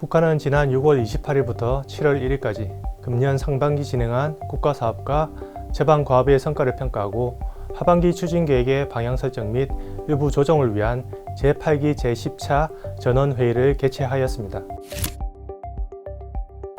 북한은 지난 6월 28일부터 7월 1일까지 금년 상반기 진행한 국가 사업과 제방 과업의 성과를 평가하고 하반기 추진 계획의 방향 설정 및 일부 조정을 위한 제8기 제10차 전원회의를 개최하였습니다.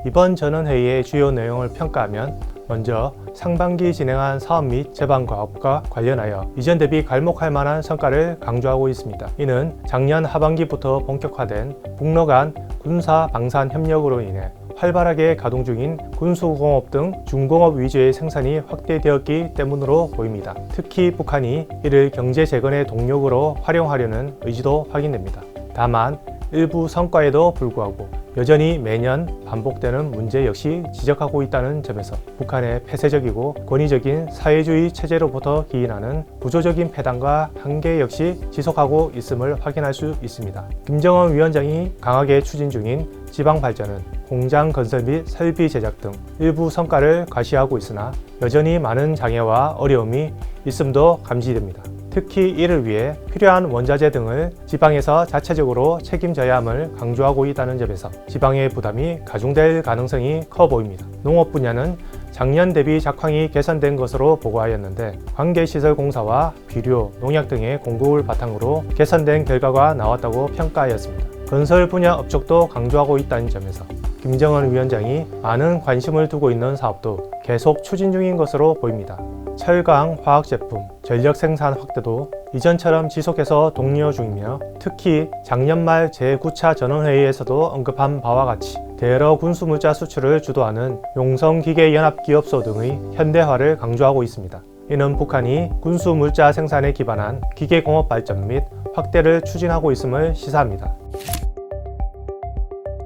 이번 전원회의의 주요 내용을 평가하면 먼저 상반기 진행한 사업 및 제방 과업과 관련하여 이전 대비 갈목할 만한 성과를 강조하고 있습니다. 이는 작년 하반기부터 본격화된 북러 간 군사 방산 협력으로 인해 활발하게 가동 중인 군수공업 등 중공업 위주의 생산이 확대되었기 때문으로 보입니다. 특히 북한이 이를 경제 재건의 동력으로 활용하려는 의지도 확인됩니다. 다만 일부 성과에도 불구하고 여전히 매년 반복되는 문제 역시 지적하고 있다는 점에서 북한의 폐쇄적이고 권위적인 사회주의 체제로부터 기인하는 구조적인 폐단과 한계 역시 지속하고 있음을 확인할 수 있습니다. 김정은 위원장이 강하게 추진 중인 지방 발전은 공장 건설 및 설비 제작 등 일부 성과를 과시하고 있으나 여전히 많은 장애와 어려움이 있음도 감지됩니다. 특히 이를 위해 필요한 원자재 등을 지방에서 자체적으로 책임져야 함을 강조하고 있다는 점에서 지방의 부담이 가중될 가능성이 커 보입니다. 농업 분야는 작년 대비 작황이 개선된 것으로 보고하였는데 관계시설 공사와 비료, 농약 등의 공급을 바탕으로 개선된 결과가 나왔다고 평가하였습니다. 건설 분야 업적도 강조하고 있다는 점에서 김정은 위원장이 많은 관심을 두고 있는 사업도 계속 추진 중인 것으로 보입니다. 철강, 화학제품, 전력 생산 확대도 이전처럼 지속해서 독려 중이며 특히 작년 말 제9차 전원회의에서도 언급한 바와 같이 대러 군수물자 수출을 주도하는 용성기계연합기업소 등의 현대화를 강조하고 있습니다. 이는 북한이 군수물자 생산에 기반한 기계공업 발전 및 확대를 추진하고 있음을 시사합니다.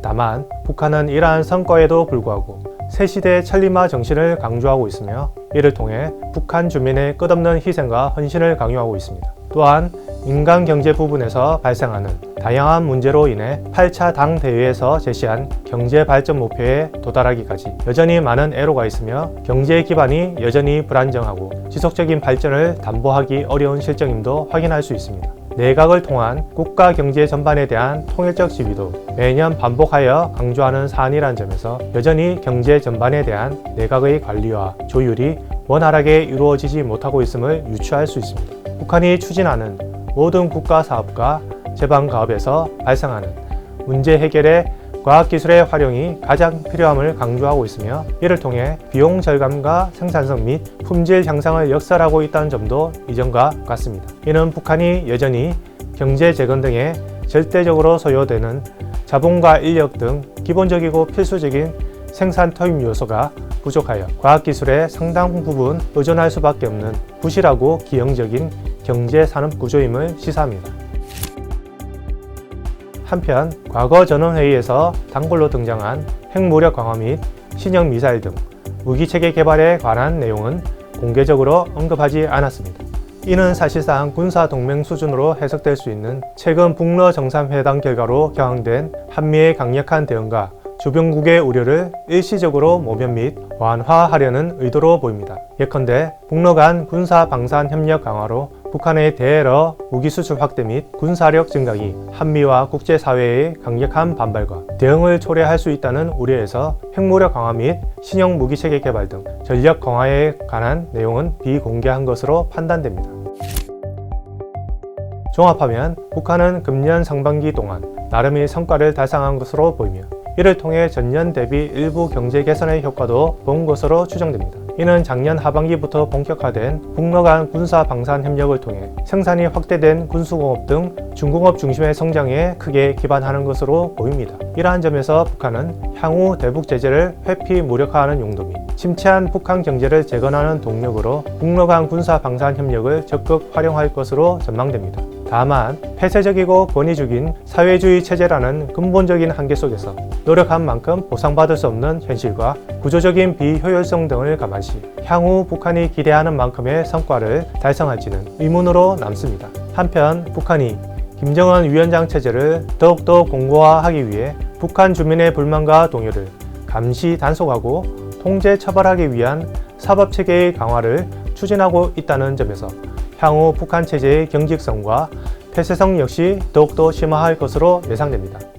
다만 북한은 이러한 성과에도 불구하고 새 시대 천리마 정신을 강조하고 있으며 이를 통해 북한 주민의 끝없는 희생과 헌신을 강요하고 있습니다. 또한 인간 경제 부분에서 발생하는 다양한 문제로 인해 8차 당 대회에서 제시한 경제 발전 목표에 도달하기까지 여전히 많은 애로가 있으며 경제 기반이 여전히 불안정하고 지속적인 발전을 담보하기 어려운 실정임도 확인할 수 있습니다. 내각을 통한 국가 경제 전반에 대한 통일적 지위도 매년 반복하여 강조하는 사안이라는 점에서 여전히 경제 전반에 대한 내각의 관리와 조율이 원활하게 이루어지지 못하고 있음을 유추할 수 있습니다. 북한이 추진하는 모든 국가 사업과 제방 가업에서 발생하는 문제 해결에 과학기술의 활용이 가장 필요함을 강조하고 있으며 이를 통해 비용 절감과 생산성 및 품질 향상을 역설하고 있다는 점도 이전과 같습니다. 이는 북한이 여전히 경제 재건 등에 절대적으로 소요되는 자본과 인력 등 기본적이고 필수적인 생산 토임 요소가 부족하여 과학기술에 상당 부분 의존할 수밖에 없는 부실하고 기형적인 경제 산업 구조임을 시사합니다. 한편 과거 전원회의에서 단골로 등장한 핵무력 강화 및 신형 미사일 등 무기체계 개발에 관한 내용은 공개적으로 언급하지 않았습니다. 이는 사실상 군사 동맹 수준으로 해석될 수 있는 최근 북러 정상회담 결과로 경황된 한미의 강력한 대응과 주변국의 우려를 일시적으로 모면 및 완화하려는 의도로 보입니다. 예컨대 북러 간 군사 방산 협력 강화로 북한의 대러 무기 수출 확대 및 군사력 증강이 한미와 국제사회의 강력한 반발과 대응을 초래할 수 있다는 우려에서 핵무력 강화 및 신형 무기 체계 개발 등 전력 강화에 관한 내용은 비공개한 것으로 판단됩니다. 종합하면 북한은 금년 상반기 동안 나름의 성과를 달성한 것으로 보이며 이를 통해 전년 대비 일부 경제 개선의 효과도 본 것으로 추정됩니다. 이는 작년 하반기부터 본격화된 북러 간 군사 방산 협력을 통해 생산이 확대된 군수공업 등 중공업 중심의 성장에 크게 기반하는 것으로 보입니다. 이러한 점에서 북한은 향후 대북 제재를 회피 무력화하는 용도 및 침체한 북한 경제를 재건하는 동력으로 북러 간 군사 방산 협력을 적극 활용할 것으로 전망됩니다. 다만 폐쇄적이고 권위적인 사회주의 체제라는 근본적인 한계 속에서 노력한 만큼 보상받을 수 없는 현실과 구조적인 비효율성 등을 감안시 향후 북한이 기대하는 만큼의 성과를 달성할지는 의문으로 남습니다. 한편 북한이 김정은 위원장 체제를 더욱더 공고화하기 위해 북한 주민의 불만과 동요를 감시 단속하고 통제 처벌하기 위한 사법 체계의 강화를 추진하고 있다는 점에서 향후 북한 체제의 경직성과 폐쇄성 역시 더욱더 심화할 것으로 예상됩니다.